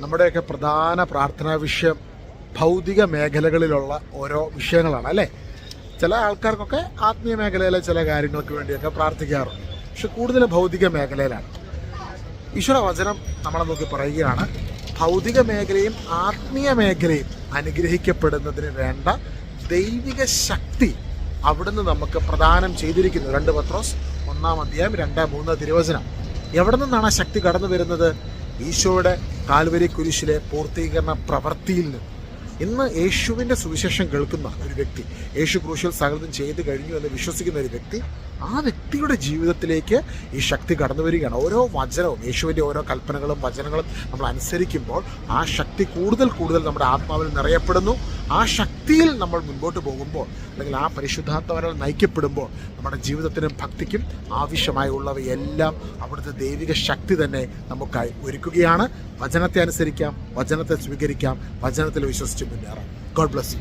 നമ്മുടെയൊക്കെ പ്രധാന പ്രാർത്ഥനാ വിഷയം ഭൗതിക മേഖലകളിലുള്ള ഓരോ വിഷയങ്ങളാണ് അല്ലേ? ചില ആൾക്കാർക്കൊക്കെ ആത്മീയ മേഖലയിലെ ചില കാര്യങ്ങൾക്ക് വേണ്ടിയൊക്കെ പ്രാർത്ഥിക്കാറുണ്ട്. പക്ഷെ കൂടുതലും ഭൗതിക മേഖലയിലാണ്. ഈശ്വര വചനം നമ്മളെ നോക്കി പറയുകയാണ് ഭൗതിക മേഖലയും ആത്മീയ മേഖലയും അനുഗ്രഹിക്കപ്പെടുന്നതിന് വേണ്ട ദൈവിക ശക്തി അവിടുന്ന് നമുക്ക് പ്രദാനം ചെയ്തിരിക്കുന്നു. രണ്ട് പത്രോസ് ഒന്നാം അധ്യായം രണ്ട് മൂന്ന് തിരുവചനം. എവിടെ നിന്നാണ് ആ ശക്തി കടന്നു വരുന്നത് ഈശോയുടെ കാൽവരി കുരിശിലെ പൂർത്തീകരണ പ്രവൃത്തിയിൽ നിന്ന് ഇന്ന് യേശുവിന്റെ സുവിശേഷം കേൾക്കുന്ന ഒരു വ്യക്തി യേശു ക്രൂശിൽ സകലതും ചെയ്തു കഴിഞ്ഞു എന്ന് വിശ്വസിക്കുന്ന ഒരു വ്യക്തി ആ വ്യക്തിയുടെ ജീവിതത്തിലേക്ക് ഈ ശക്തി കടന്നു വരികയാണ്. ഓരോ വചനവും യേശുവിന്റെ ഓരോ കൽപ്പനകളും വചനങ്ങളും നമ്മൾ അനുസരിക്കുമ്പോൾ ആ ശക്തി കൂടുതൽ കൂടുതൽ നമ്മുടെ ആത്മാവിൽ നിറയപ്പെടുന്നു. ആ ശക്തിയിൽ നമ്മൾ മുൻപോട്ട് പോകുമ്പോൾ അല്ലെങ്കിൽ ആ പരിശുദ്ധാത്മവരാൽ നയിക്കപ്പെടുമ്പോൾ നമ്മുടെ ജീവിതത്തിനും ഭക്തിക്കും ആവശ്യമായുള്ളവയെല്ലാം അവിടുത്തെ ദൈവിക ശക്തി തന്നെ നമുക്കായി ഒരുക്കുകയാണ്. വചനത്തെ അനുസരിക്കാം വചനത്തെ സ്വീകരിക്കാം വചനത്തിൽ വിശ്വസിച്ച് മുന്നേറാം. God bless